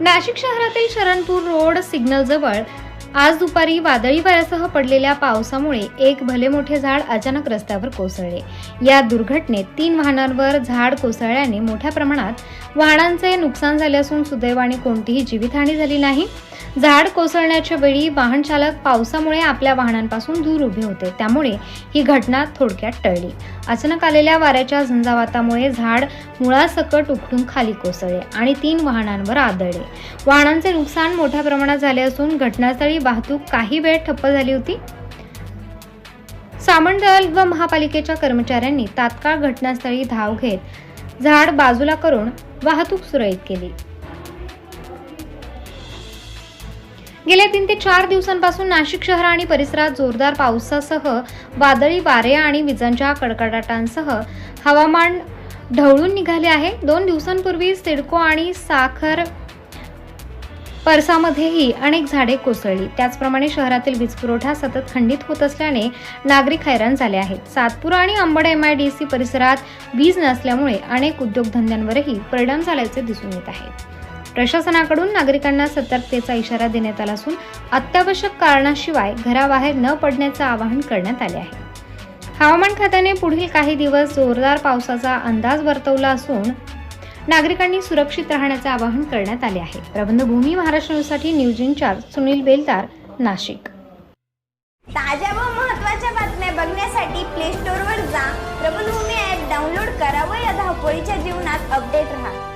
नाशिक शहरातील शरणपूर रोड सिग्नलजवळ आज दुपारी वादळी वाऱ्यासह पडलेल्या पावसामुळे एक भले मोठे झाड अचानक रस्त्यावर कोसळले. या दुर्घटनेत तीन वाहनांवर झाड कोसळल्याने मोठ्या प्रमाणात वाहनांचे नुकसान झाले असून सुदैवाने कोणतीही जीवितहानी झाली नाही. झाड कोसळण्याच्या वेळी वाहन चालक पावसामुळे आपल्या वाहनांपासून दूर उभे होते. त्यामुळे ही घटना थोडक्यात टळली. अचानक आलेल्या वाऱ्याच्या झंझावातामुळे झाड मुळासकट उखडून खाली कोसळले आणि तीन वाहनांवर आदळले. वाहनांचे नुकसान मोठ्या प्रमाणात झाले असून घटनास्थळी वाहतूक काही वेळ ठप्प झाली होती. सामंडल व महापालिकेच्या कर्मचाऱ्यांनी तात्काळ घटनास्थळी धाव घेत झाड बाजूला करून वाहतूक सुरळीत केली. गेल्या तीन ते चार दिवसांपासून नाशिक शहर आणि परिसरात जोरदार पावसासह वादळी वारे आणि विजांच्या कडकडाटांसह हवामान ढवळून निघाले आहे. दोन दिवसांपूर्वी सिडको आणि साखर परसामध्येही अनेक झाडे कोसळली. त्याचप्रमाणे शहरातील वीज पुरवठा सतत खंडित होत असल्याने नागरिक हैराण झाले आहेत. सातपुरा आणि Ambad M I D C परिसरात वीज नसल्यामुळे अनेक उद्योगधंद्यांवरही परिणाम झाल्याचे दिसून येत आहे. प्रशासनाकडून नागरिकांना सतर्कतेचा इशारा देण्यात आला असून अत्यावश्यक कारणाशिवाय घराबाहेर न पडण्याचं आवाहन करण्यात आले आहे. हवामान खात्याने पुढील काही दिवस जोरदार पावसाचा अंदाज वर्तवला असून नागरिकांनी सुरक्षित राहण्याचे आवाहन करण्यात आले आहे. प्रबंधभूमी महाराष्ट्र न्यूजसाठी न्यूज इन्चार्ज सुनील बेलदार नाशिक. ताज्या व महत्त्वाच्या बातम्या बघण्यासाठी प्ले स्टोअरवर जा. प्रबंधभूमी ॲप डाउनलोड करा व या धावपळीच्या जीवनात अपडेट राहा.